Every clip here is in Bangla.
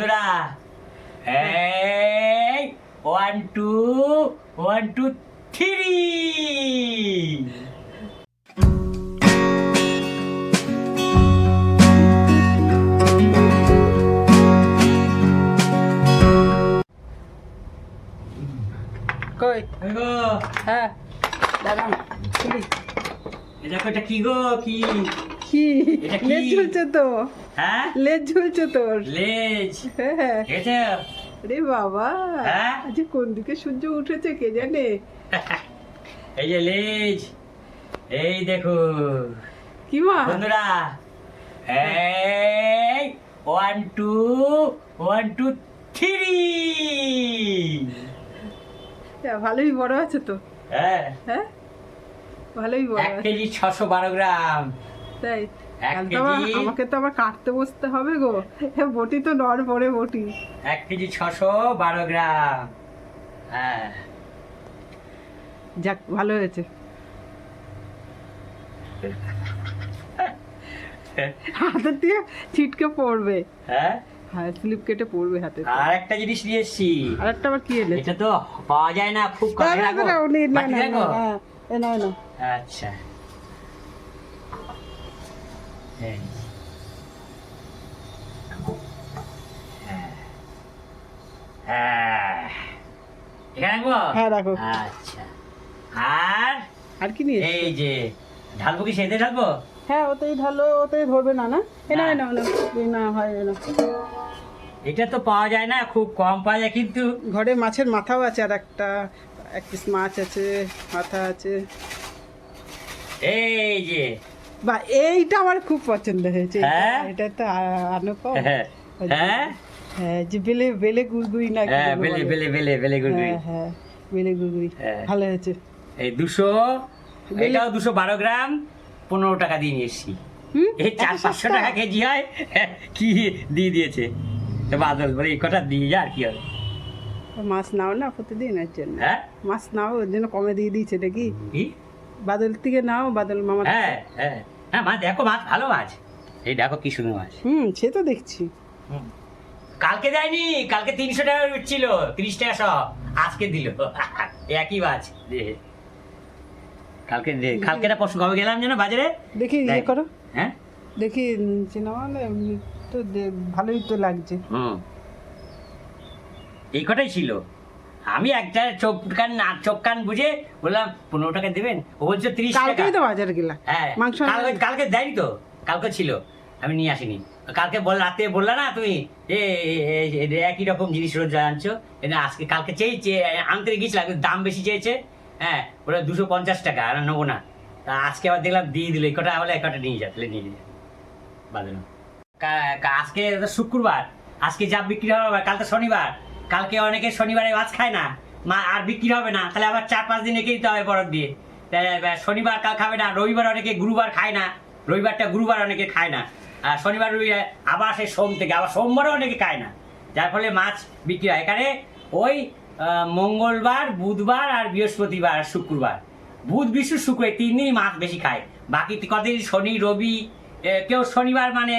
বন্ধুরা। এই one two one two three কই? গো। হ্যাঁ দেখো এটা কি গো কি? কি? লেজ ঝুলছে তো। হ্যাঁ? লেজ ঝুলছে তোর। লেজ? হ্যাঁ রে বাবা। হ্যাঁ? আজ কোন দিকে সূর্য উঠেছে কে জানে? এই যে লেজ। এই দেখো। কি মা? বন্ধুরা এই one two one two three. হ্যাঁ, ভালোই বড় আছে তো। হ্যাঁ। হ্যাঁ? ভালোই বড় এক কেজি ছশো বারো গ্রাম। তাই। আমাকে তো আবার কাটতে বসতে হবে গো হ্যাঁ, বটি তো নর পড়ে বটি এক কেজি ছশো বারো গ্রাম হ্যাঁ যাক ভালো হয়েছে হাতের দিয়ে ছিটকে পড়বে হ্যাঁ হ্যাঁ স্লিপ কেটে পড়বে হাতে আর একটা জিনিস নিয়ে এসছি আর একটা আবার কি এলে এটা তো পাওয়া যায় না খুব কম না, না, না, না, হ্যাঁ। আচ্ছা। হ্যাঁ। হ্যাঁ। এখানে রাখব হ্যাঁ, রাখো। আচ্ছা আর আর কি নিয়ে এই যে ঢালবো কি সেদে ঢালবো হ্যাঁ ওতেই ঢালো ওতেই ধরবে না না না না। না না না হয় এটা তো পাওয়া যায় না খুব কম পাওয়া যায় কিন্তু ঘরে মাছের মাথাও আছে আর একটা এক পিস মাছ আছে মাথা আছে এই যে বা এইটা আমার খুব পছন্দ হয়েছে। এটা- হ্যাঁ? তো আ- আনো হ্যাঁ। হ্যাঁ? হ্যাঁ? যে বেলে বেলে গুড়গুড়ি না হ্যাঁ বেলে? বেলে বেলে বেলে গুড়গুড়ি। হ্যাঁ হ্যাঁ বেলে গুড়গুড়ি। হ্যাঁ। ভালো হয়েছে। এই দুশো এটাও দুশো বারো গ্রাম পনেরো টাকা দিয়ে নিয়ে এসছি। হুম? এই চার পাঁচশো টাকা কেজি হয়? কি দিয়ে দিয়েছে? বাদল বলে এই কটা দিয়ে যা আর কি হবে? মাছ নাও না প্রতিদিন এর জন্য। হ্যাঁ? মাছ নাও ওর জন্য কমে দিয়ে দিয়েছে নাকি? কি? বাদল থেকে নাও বাদল মামা হ্যাঁ হ্যাঁ। হ্যাঁ মাছ দেখো মাছ ভালো মাছ। এই দেখো কি সুন্দর মাছ। হুম সে তো দেখছি। কালকে দেয়নি কালকে তিনশো টাকা ছিল তিরিশ টাকা সব আজকে দিল। একই মাছ। কালকে কালকে না পরশু কবে গেলাম যেন বাজারে? দেখি ইয়ে করো। হ্যাঁ? দেখি সিনেমা তো ভালোই তো লাগছে। হুম। এই কটাই ছিল? আমি একটা চোখ কান না চোখ কান বুঝে বললাম পনেরো টাকা দেবেন? ও বলছে তিরিশ টাকা। কালকেই তো বাজার গেলা হ্যাঁ মাংস কালকে কালকে দেয়নি তো কালকে ছিল আমি নিয়ে আসিনি। কালকে বল রাতে বললা না তুমি এ- একই রকম জিনিস রোজ আনছো এটা আজকে কালকে চেয়েছে আনতে গেছিলাম দাম বেশি চেয়েছে। হ্যাঁ ওরা দুশো পঞ্চাশ টাকা আর নেব না। তা আজকে আবার দেখলাম দিয়ে দিল কটা বলে এক কটা নিয়ে যা তাহলে নিয়ে যা কা- আজকে শুক্রবার আজকে যা বিক্রি হবে কালকে শনিবার। কালকে অনেকে শনিবারে মাছ খায় না। মা, আর বিক্রি হবে না। তাহলে আবার চার পাঁচ দিন রেখে দিতে হবে বরফ দিয়ে। শনিবার কাল খাবে না, রবিবার অনেকে গুরুবার খায় না। রবিবারটা গুরুবার অনেকে খায় না। আর শনিবার, রবিবার আবার সে সোম থেকে, আবার সোমবারও অনেকে খায় না। যার ফলে মাছ বিক্রি হয়। এখানে ওই মঙ্গলবার, বুধবার আর বৃহস্পতিবার শুক্রবার। বুধ বিষ্ণু শুক্র এই তিন দিনই মাছ বেশি খায়। বাকি কদিন শনি, রবি কেউ শনিবার মানে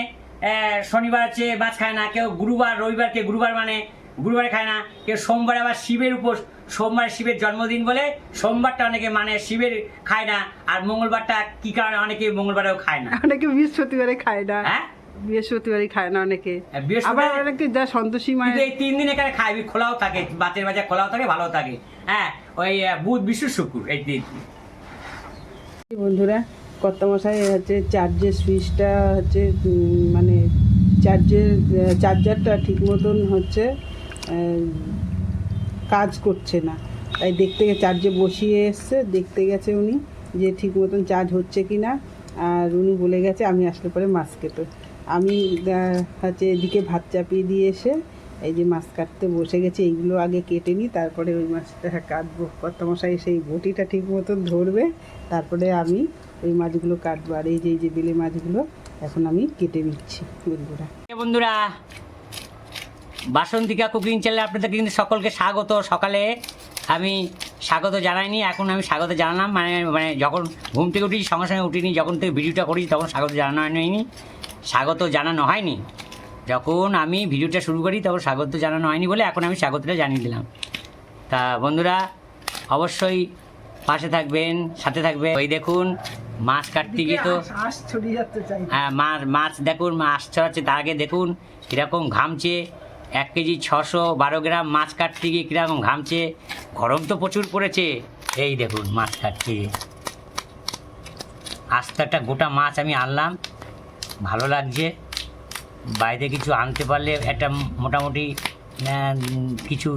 শনিবার হচ্ছে মাছ খায় না, কেউ গুরুবার রবিবার কেউ গুরুবার মানে গুরুবারে খায় না। কেউ সোমবার আবার শিবের উপর সোমবার শিবের জন্মদিন বলে সোমবারটা অনেকে মানে শিবের খায় না আর মঙ্গলবারটা কি কারণে অনেকে মঙ্গলবারেও খায় না। অনেকে বৃহস্পতিবারে খায় না। হ্যাঁ? বৃহস্পতিবারে খায় না অনেকে। হ্যাঁ, আবার অনেকে যা সন্তোষী মায়ের এই তিন দিন এখানে খায় খোলাও থাকে বাতের বাজার খোলাও থাকে ভালো থাকে। হ্যাঁ ওই বুধ বিষ্ণু শুক্র এই তিন বন্ধুরা কর্তামশাই হচ্ছে চার্জের সুইচটা হচ্ছে মানে চার্জের চার্জারটা ঠিক মতন হচ্ছে। কাজ করছে না। তাই দেখতে গে- চার্জে বসিয়ে এসছে, দেখতে গেছে উনি যে ঠিক মতন চার্জ হচ্ছে কি না আর উনি বলে গেছে, আমি আসলে পরে মাছ কেটো। আমি হচ্ছে এদিকে ভাত চাপিয়ে দিয়ে এসে এই যে মাছ কাটতে বসে গেছে, এইগুলো আগে কেটে নিই, তারপরে ওই মাছটা কাটবো। কর্তামশাই সেই বটিটা ঠিক মতন ধরবে, তারপরে আমি ওই মাছগুলো কাটবো। আর এই যে এই যে বেলে মাছগুলো, এখন আমি কেটে নিচ্ছি। বন্ধুরা। বন্ধুরা বাসন্তিকা কুকিং চ্যানেলে আপনাদের কিন্তু সকলকে স্বাগত। সকালে আমি স্বাগত জানাইনি এখন আমি স্বাগত জানালাম। মানে মানে যখন ঘুম থেকে উঠি সঙ্গে সঙ্গে উঠিনি যখন থেকে ভিডিওটা করি তখন স্বাগত জানানো হয়নি স্বাগত জানানো হয়নি। যখন আমি ভিডিওটা শুরু করি তখন স্বাগত জানানো হয়নি বলে এখন আমি স্বাগতটা জানিয়ে দিলাম। তা বন্ধুরা অবশ্যই পাশে থাকবেন সাথে থাকবেন। ওই দেখুন মাছ কাটতে গিয়ে তো হ্যাঁ মাছ মাছ দেখুন মাছ ছড়াচ্ছে। তার আগে দেখুন কীরকম ঘামছে। এক কেজি ছশো বারো গ্রাম মাছ কাটতে গিয়ে কীরকম ঘামছে? গরম তো প্রচুর পড়েছে। এই দেখুন মাছ গিয়ে আস্তে একটা গোটা মাছ আমি আনলাম। ভালো লাগছে। বাইরে কিছু আনতে পারলে একটা মোটামুটি কিছু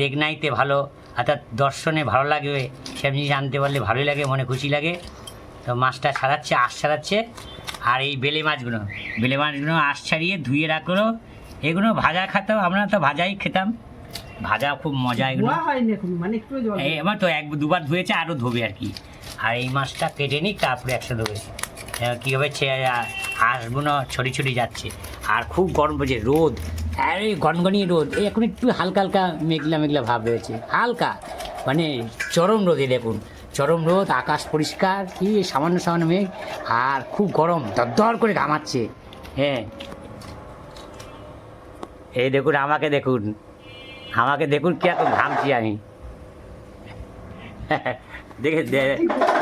দেখনাইতে ভালো। অর্থাৎ দর্শনে ভালো লাগবে। সে জিনিস আনতে পারলে ভালোই লাগে, মনে খুশি লাগে। তো মাছটা ছাড়াচ্ছে, আশ ছাড়াচ্ছে। আর এই বেলে মাছগুলো বেলে মাছগুলো আশ ছাড়িয়ে ধুয়ে রাখল। এগুলো ভাজা খেতাম আমরা তো ভাজাই খেতাম। ভাজা খুব মজা এগুলো। এখন মানে তো এক দুবার ধুয়েছে আরও ধোবে আর কি। আর এই মাছটা কেটে নিই তারপরে একসাথে ধোবে। এবার কীভাবে না ছড়ি ছড়ি যাচ্ছে। আর খুব গরম পড়ছে রোদ। আর গনগনি রোদ। এই এখন একটু হালকা হালকা মেঘলা মেঘলা ভাব রয়েছে। হালকা মানে চরম রোদে দেখুন। চরম রোদ আকাশ পরিষ্কার কি সামান্য সামান্য মেঘ। আর খুব গরম দরদর করে ঘামাচ্ছে। হ্যাঁ। এই দেখুন আমাকে দেখুন। আমাকে দেখুন কি এত ঘামছি আমি। দেখে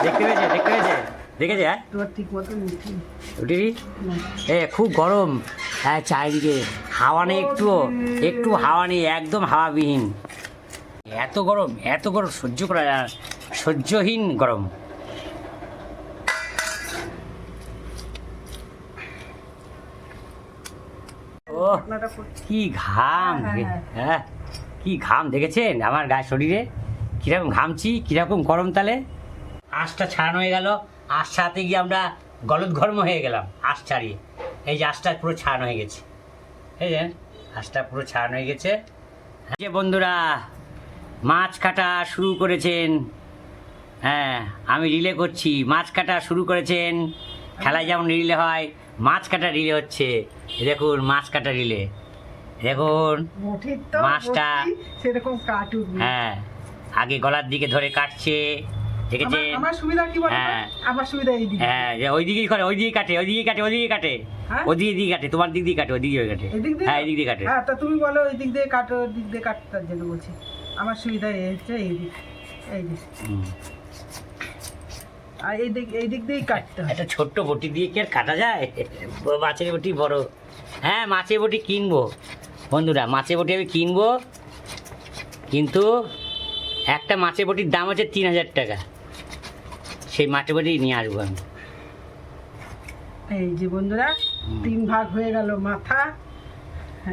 দেখতে পেয়েছে দেখতে পেয়েছে দেখেছে হ্যাঁ? উঠিনি এ খুব গরম। হ্যাঁ চারিদিকে হাওয়া নেই একটু একটু হাওয়া নেই একদম হাওয়াবিহীন। এত গরম এত গরম সহ্য করা সহ্যহীন গরম ও আপনারা পড়ছে কি ঘাম হ্যাঁ, হ্যাঁ। হ্যাঁ। কি ঘাম দেখেছেন আমার গায়ে শরীরে? কীরকম ঘামছি কীরকম গরম তালে? আঁশটা ছাড়ানো হয়ে গেল আঁশ ছাড়াতে গিয়ে আমরা গলদঘর্ম হয়ে গেলাম আঁশ ছাড়িয়ে। এই যে আঁশটা পুরো ছাড়ানো হয়ে গেছে। এই যে আঁশটা পুরো ছাড়ানো হয়ে গেছে। যে বন্ধুরা মাছ কাটা শুরু করেছেন। হ্যাঁ আমি রিলে করছি মাছ কাটা শুরু করেছেন। খেলায় যেমন রিলে হয় মাছ কাটা রিলে হচ্ছে। দেখুন মাছ কাটা রিলে। দেখুন মাছটা- সেরকম কাটুক হ্যাঁ আগে গলার দিকে ধরে কাটছে দেখেছেন? আমার- আমার সুবিধা কি বলতো? হ্যাঁ। আমার সুবিধা এই দিকে। হ্যাঁ ওই দিকেই করে ওই দিকে কাটে ওই দিকে কাটে ওই দিকে কাটে। হ্যাঁ? ওই দিকে দিয়ে কাটে তোমার দিক দিয়ে কাটে ওই দিকে কাটে হ্যাঁ এই দিক দিয়ে কাটে। হ্যাঁ তা তুমি বলো ওই দিক দিয়ে কাটো ওই দিক দিয়ে কাটো জন্য বলছি। আমার সুবিধা এই হচ্ছে এই দিক এই দিক। আর এই দিক এই দিক দিয়েই কাটতে একটা ছোট্ট বটি দিয়ে কি আর কাটা যায়? মাছের বটি বড়। হ্যাঁ মাছের বটি কিনবো। বন্ধুরা মাছের বটি আমি কিনবো। কিন্তু একটা মাছের বটির দাম হচ্ছে তিন হাজার টাকা। সেই মাছের বটি নিয়ে আসব আমি। এই যে বন্ধুরা তিন ভাগ হয়ে গেল মাথা।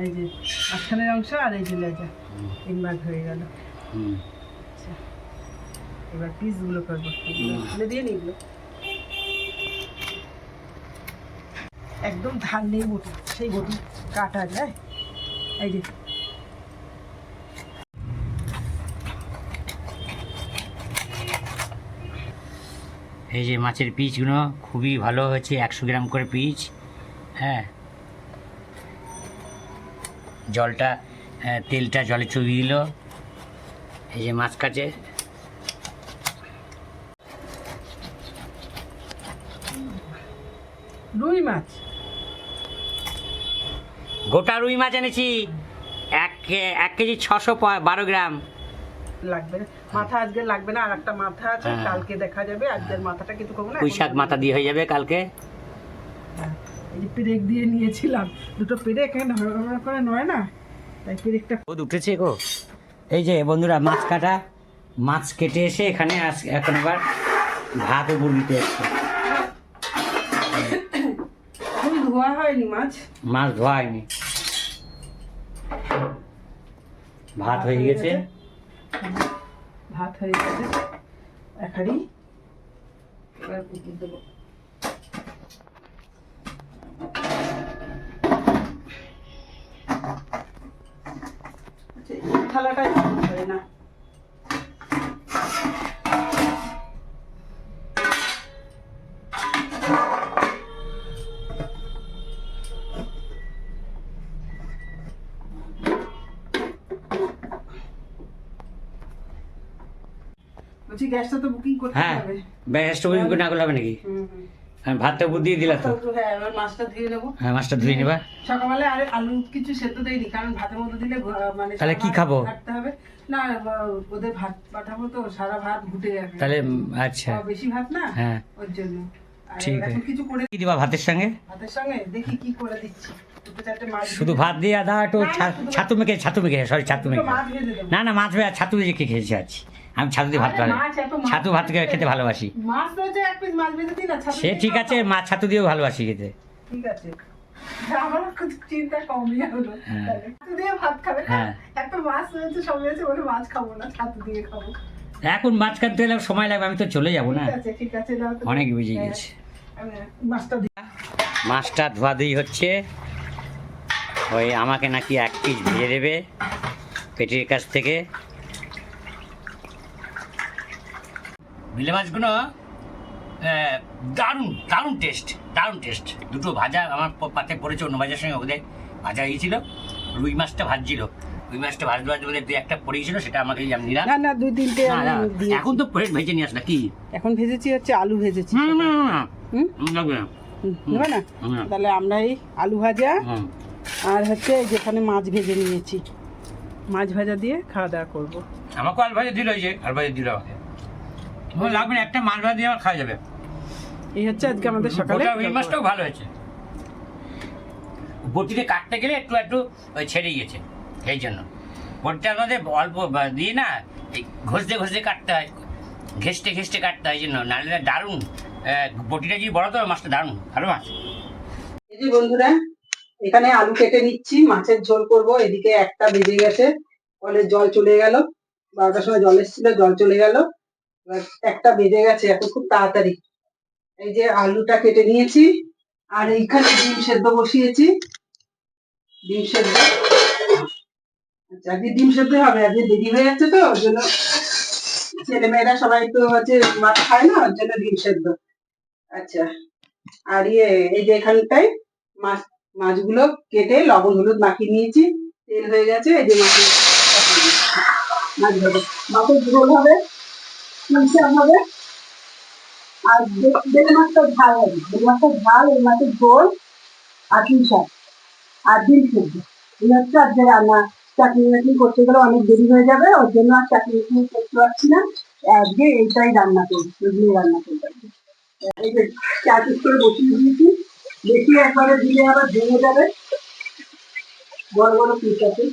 এই যে মাঝখানের অংশ আর এই যে লেজা তিন ভাগ হয়ে গেল। আচ্ছা এবার পিসগুলো করব। দিয়ে নিগুলো একদম ধান নেই বটি সেই বটি কাটা যায়। এই যে। এই যে মাছের পিচগুলো খুবই ভালো হয়েছে একশো গ্রাম করে পিচ হ্যাঁ। জলটা তেলটা জলে চুবিয়ে দিল। এই যে মাছ কাটে। রুই মাছ। গোটা রুই মাছ এনেছি। এক কে- এক কেজি ছশো বারো গ্রাম। লাগবে মাথা আজকে লাগবে না আর একটা মাথা আছে হ্যাঁ। কালকে দেখা যাবে আজকের মাথাটা কিন্তু করব না পুঁই এখন শাক মাথা দিয়ে হয়ে যাবে কালকে। হ্যাঁ, এই যে পেরেক দিয়ে নিয়েছিলাম দুটো পেরেক এখানে হড়হড় করে নয় না? তাই পেরেকটা রোদ উঠেছে গো। এই যে বন্ধুরা মাছ কাটা মাছ কেটে এসে এখানে আস- এখন আবার ভাত উপর দিতে এসছে। ধোয়া হয়নি মাছ? মাছ ধোয়া হয়নি ভাত হয়ে গেছে? ভাত হয়ে গেছে। এক হাঁড়ি। এবার দেবো। আচ্ছা, থালাটাই হয় না। বলছি গ্যাসটা তো বুকিং করতে হ্যাঁ হবে। ব্যাস স্টোভ না করলে হবে নাকি। হ্যাঁ ভাতটা বুদ্ধিয়ে দিলা তো। হ্যাঁ এবার মাছটা ধুয়ে নেব। হ্যাঁ মাছটা ধুয়ে নিবা। সকালবেলা আর আলু কিছু সেদ্ধ দেয়নি কারণ ভাতের মধ্যে দিলে মানে তাহলে কি খাব? ঘাটতে হবে। না ওদের ভাত পাঠাবো তো সারা ভাত ঘুটে যাবে। তাহলে আচ্ছা। বেশি ভাত না? হ্যাঁ। ওর জন্য। ঠিক আছে। কিছু করে কি দিবা ভাতের সঙ্গে? ভাতের সঙ্গে? দেখি কি করে দিচ্ছি। শুধু ভাত দিয়ে আদা একটু ছাতু মেখে ছাতু মেখে সরি ছাতু মেখে। না না মাছ ভেজে ছাতু দিয়ে খেয়েছি আছি। আমি ছাতু দিয়ে ভাত মাছ ছাতু ভাত খেতে। ভালোবাসি। সে ঠিক আছে মাছ ছাতু দিয়েও ভালোবাসি খেতে। ঠিক আছে। আমার চিন্তা কমই হলো। হ্যাঁ। ছাতু দিয়ে ভাত খাবে হ্যাঁ। একটা মাছ রয়েছে সব রয়েছে বলে মাছ খাব না ছাতু দিয়ে খাব। এখন মাছ কাটতে গেলে সময় লাগবে আমি তো চলে যাব না? ঠিক আছে। অনেক বেজে হ্যাঁ, গেছে। মাছটা মাছটা ধোয়া ধুই হচ্ছে। ওই আমাকে নাকি এক পিস ভেজে দেবে পেটির কাছ থেকে। বিলে মাছগুলো দারুণ দারুণ টেস্ট দারুণ টেস্ট দুটো ভাজা আমার পাতে পড়েছে অন্য ভাজার সঙ্গে ওদের ভাজা হয়েছিল রুই মাছটা ভাজছিল। রুই মাছটা ভাজতে ভাজতে ওদের দু একটা পড়েছিল সেটা আমাকে আমি নিলাম না না দুই তিনটে। এখন তো প্লেট ভেজে নিয়ে আসলা কি? এখন ভেজেছি হচ্ছে আলু ভেজেছি। লাগবে না। নেবে না? তাহলে আমরা এই আলু ভাজা আর হচ্ছে যেখানে মাছ ভেজে নিয়েছি। মাছ ভাজা দিয়ে খাওয়া দাওয়া করব। আমাকে আল ভাজা দিল ওই যে আল ভাজা দিল আমাকে। লাগবে না একটা মাছ ভাজা দিয়ে আমার খাওয়া যাবে। এই হচ্ছে আজকে আমাদের সকালে। রুই মাছটাও ভালো হয়েছে। বটিতে কাটতে গেলে একটু একটু ছেড়ে গিয়েছে এই জন্য। বটিটার মধ্যে অল্প দিয়ে না ঘষতে ঘষতে কাটতে হয় ঘেসতে ঘেসতে কাটতে হয় জন্য। নাহলে দারুণ। আহ, বটিটা যদি বড় তো মাছটা দারুণ ভালো মাছ। এই যে বন্ধুরা এখানে আলু কেটে নিচ্ছি মাছের ঝোল করব। এদিকে একটা বেজে গেছে কলের জল চলে গেল বারোটার সময় জল এসেছিল জল চলে গেল। একটা বেজে গেছে, এখন খুব তাড়াতাড়ি। এই যে আলুটা কেটে নিয়েছি, আর এইখানে ডিম সেদ্ধ বসিয়েছি। ডিম সেদ্ধ। আচ্ছা আজকে ডিম সেদ্ধ হবে, আজকে দেরি হয়ে যাচ্ছে তো ওর জন্য ছেলেমেয়েরা সবাই তো হচ্ছে মাছ খায় না, ওর জন্য ডিম সেদ্ধ। আচ্ছা আর ইয়ে এই যে এখানটায় মাছ, মাছগুলো কেটে লবণ হলুদ মাখিয়ে নিয়েছি, তেল হয়ে গেছে, এই যে মাছের মাছ ভাজা মাছের ঝোল হবে। পুঁইশাক হবে, আর বেলে মাছটা ঝাল হবে। বেলে মাছটা ঝাল এই মাছের ঝোল আর পুঁইশাক আর ডিম সেদ্ধ এই হচ্ছে আজকে রান্না। চাকরি বাকরি করতে গেলে অনেক দেরি হয়ে যাবে ওর জন্য আর চাকরি বাকরি করতে পারছি না। আজকে এইটাই রান্না করব, এগুলোই রান্না করব। এই যে চার পিস একবারে দিলে আবার ভেঙে যাবে। বড় বড় পিস আছে।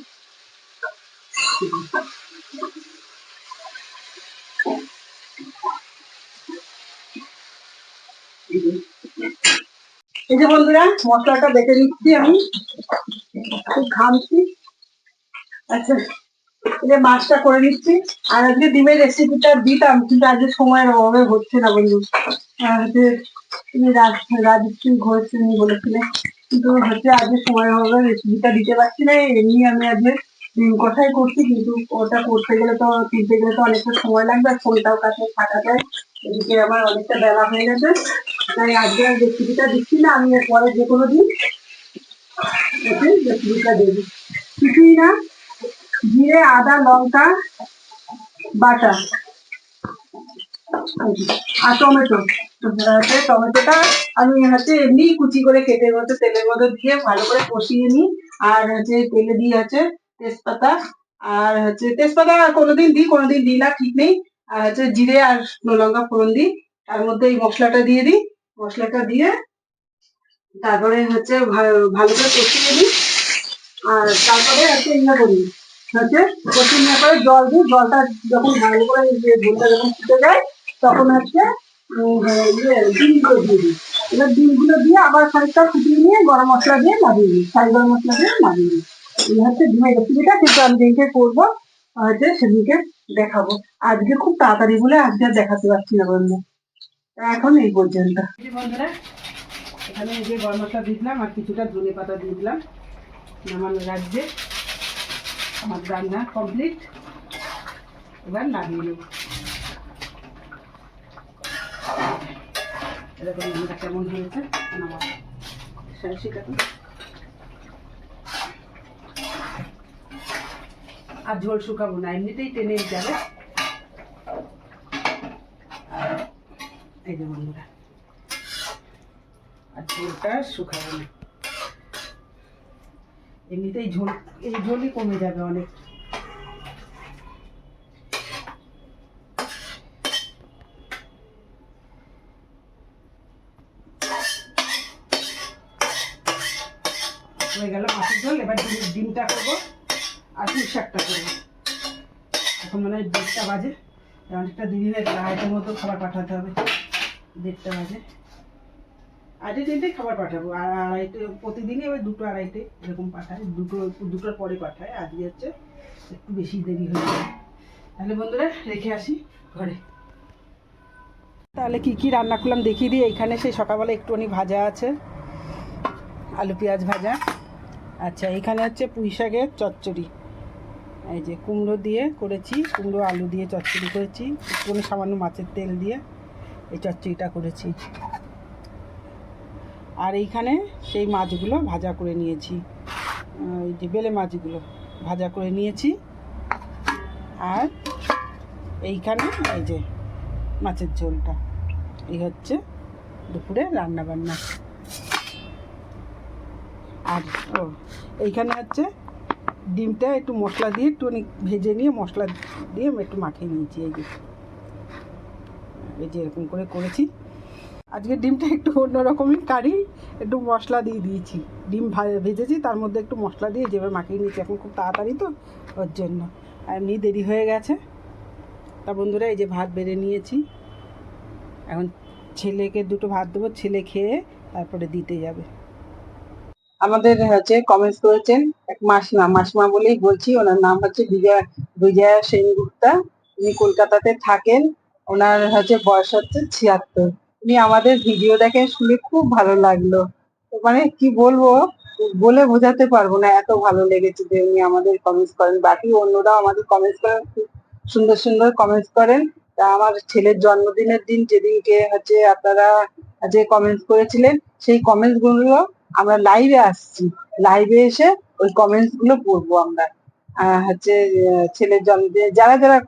এই যে বন্ধুরা, মশলাটা বেটে নিচ্ছি আমি। খুব ঘামছি। আচ্ছা এই যে মাছটা করে নিচ্ছি। আর আজকে ডিমের রেসিপিটা দিতাম, কিন্তু আজকে সময়ের অভাবে হচ্ছে না বন্ধু। হচ্ছে তুমি রাজ- রাজশ্রী ঘোষ তুমি বলেছিলে, কিন্তু হচ্ছে আজকে সময়ের অভাবে রেসিপিটা দিতে পারছি না। এমনি আমি আজকে ডিম কষাই করছি, কিন্তু ওটা করতে গেলে তো, কিনতে গেলে তো অনেকটা সময় লাগবে, আর ফোনটাও কাছে থাকা যায় এদিকে আমার অনেকটা বেলা হয়ে গেছে। তাই আজকে আর রেসিপিটা দিচ্ছি না, আমি পরে যে কোনো দিন ওকে রেসিপিটা দেবো কিছুই না, জিরে, আদা, লঙ্কা, বাটা আর টমেটো। হচ্ছে টমেটোটা, আমি হচ্ছে এমনি কুচি করে কেটে মধ্যে, তেলের মধ্যে দিয়ে ভালো করে কষিয়ে নিই। আর হচ্ছে তেলে দিয়ে হচ্ছে তেজপাতা, আর হচ্ছে তেজপাতা কোনোদিন দিই কোনোদিন দিই না, ঠিক নেই। আর হচ্ছে জিরে আর লঙ্কা ফোড়ন দিই। তার মধ্যে এই মশলাটা দিয়ে দিই। মশলাটা দিয়ে তারপরে হচ্ছে ভালো করে কষিয়ে দিই আর তারপরে হচ্ছে ইয়ে করি হচ্ছে কষিয়ে নেওয়ার পরে জল দিই জলটা যখন ভালো করে ঝোলটা যখন ফুটে যায়, তখন হচ্ছে ইয়ে ডিমগুলো দিয়ে দিই এবার ডিমগুলো দিয়ে আবার খানিকটা ফুটিয়ে নিয়ে গরম মশলা দিয়ে নামিয়ে দিই সাই গরম মশলা দিয়ে নামিয়ে দিই এই হচ্ছে ডিমের রেসিপিটা কিন্তু আমি যেদিনকে করব হচ্ছে সেদিনকে দেখাবো। আজকে খুব তাড়াতাড়ি বলে আজকে আর দেখাতে পারছি না বন্ধু। এখন এই পর্যন্ত। এখানে এই যে গরম মশলা দিলাম আর কিছুটা ধনে পাতা দিলাম নামানো রাখবে আমার রান্না কমপ্লিট এবার নামিয়ে নেব। এরকম রান্নাটা কেমন হয়েছে? নামাবো সারসিটা তো। আর ঝোল শুকাবো না, এমনিতেই টেনে যাবে। এই যে বন্ধুরা। আর ঝোলটা শুকাবো না। এমনিতেই ঝোল, এই ঝোলই কমে যাবে অনেক। হয়ে গেল মাছের ঝোল, এবার ডিম- ডিমটা করব আর পুঁই শাকটা করব। এখন মনে হয় দেড়টা বাজে অনেকটা দেরি হয়ে মতো খাবার পাঠাতে হবে। দেড়টা বাজে। আড়াই তিনটে খাবার পাঠাবো। আর আড়াইটে, প্রতিদিনই এবার দুটো আড়াইটে এরকম পাঠায় দুটো, দুটোর পরে পাঠায় আজকে হচ্ছে একটু বেশি দেরি হয়ে যায় তাহলে বন্ধুরা, রেখে আসি ঘরে। তাহলে কি কি রান্না করলাম দেখিয়ে দিই। এইখানে সেই সকালবেলা একটুখানি ভাজা আছে। আলু, পেঁয়াজ ভাজা। আচ্ছা এখানে হচ্ছে পুঁই শাকের চচ্চড়ি। এই যে কুমড়ো দিয়ে করেছি, কুমড়ো, আলু দিয়ে চচ্চড়ি করেছি। একটুখানি সামান্য মাছের তেল দিয়ে। এই চচ্চড়িটা করেছি। আর এইখানে সেই মাছগুলো ভাজা করে নিয়েছি। এই যে বেলে মাছগুলো ভাজা করে নিয়েছি। আর এইখানে এই যে মাছের ঝোলটা। এই হচ্ছে দুপুরে রান্না বান্না আর, ও, এইখানে হচ্ছে ডিমটা একটু মশলা দিয়ে একটু ভেজে নিয়ে মশলা দিয়ে একটু মাখিয়ে নিয়েছি, এই যে। এই যে এরকম করে করেছি। আজকে ডিমটা একটু অন্যরকমই কারি, একটু মশলা দিয়ে দিয়েছি। ডিম ভেজেছি, তার মধ্যে একটু মশলা দিয়ে যেভাবে মাখিয়ে নিয়েছি, এখন খুব তাড়াতাড়ি তো, ওর জন্য। আর এমনি দেরি হয়ে গেছে। তা বন্ধুরা, এই যে ভাত বেড়ে নিয়েছি। এখন ছেলেকে দুটো ভাত দেবো, ছেলে খেয়ে তারপরে দিতে যাবে। আমাদের হচ্ছে কমেন্টস করেছেন এক মাসিমা মাসিমা বলেই বলছি, ওনার নাম হচ্ছে বিজয়া বিজয়া সেনগুপ্তা। উনি কলকাতাতে থাকেন। ওনার হচ্ছে বয়স হচ্ছে ছিয়াত্তর। উনি আমাদের ভিডিও দেখেন শুনে খুব ভালো লাগল। মানে কি বলব, বলে বোঝাতে পারব না এত ভালো লেগেছে যে উনি আমাদের কমেন্টস করেন। বাকি অন্যরাও আমাদের কমেন্টস করেন, খুব সুন্দর সুন্দর কমেন্টস করেন। তা আমার ছেলের জন্মদিনের দিন যেদিনকে হচ্ছে আপনারা যে কমেন্টস করেছিলেন, সেই কমেন্টসগুলো আমরা লাইভে আসছি। লাইভে এসে ওই কমেন্টসগুলো পড়ব আমরা। হচ্ছে ছেলের জন্মদিনে, যারা যারা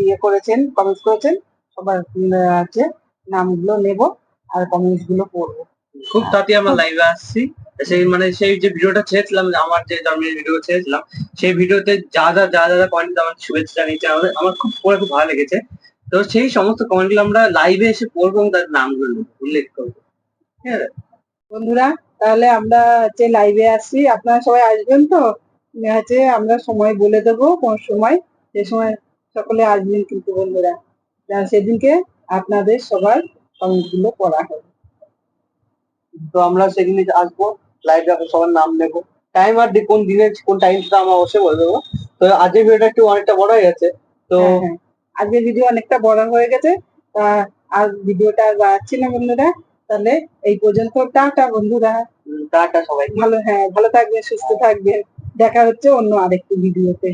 ইয়ে করেছেন কমেন্টস করেছেন সবার হচ্ছে নামগুলো নেব আর কমেন্টসগুলো পড়ব। খুব তাড়াতাড়ি আমরা লাইভে আসছি। সেই মানে সেই যে ভিডিওটা ছেড়েছিলাম আমার যে জন্মের ভিডিও ছেড়েছিলাম সেই ভিডিওতে যা যা যা যা কমেন্ট আমার শুভেচ্ছা জানিয়েছে আমাদের আমার খুব পড়ে খুব ভালো লেগেছে। তো সেই সমস্ত কমেন্টগুলো আমরা লাইভে এসে পড়ব এবং তার নামগুলো উল্লেখ করব। ঠিক আছে? বন্ধুরা তাহলে আমরা হচ্ছে লাইভে আসছি। আপনারা সবাই আসবেন তো? হচ্ছে আমরা সময় বলে দেবো কোন সময়। সে সময় সকলে আসবেন কিন্তু বন্ধুরা। সেদিনকে আপনাদের সবারগুলো পড়া হবে তো আমরা সেদিনে আসব লাইভে আপনার সবার নাম নেব টাইম আর কোন দিনের কোন টাইমটা আমরা অবশ্যই বলে দেবো। তো আজকের ভিডিওটা একটু অনেকটা বড় হয়ে গেছে তো হ্যাঁ, হ্যাঁ। আজকের ভিডিও অনেকটা বড় হয়ে গেছে। তা আর ভিডিওটা বাড়াচ্ছি না বন্ধুরা তাহলে এই পর্যন্ত টাটা বন্ধুরা। টাটা সবাই ভালো হ্যাঁ ভালো থাকবেন সুস্থ থাকবেন। দেখা হচ্ছে অন্য আরেকটি ভিডিওতে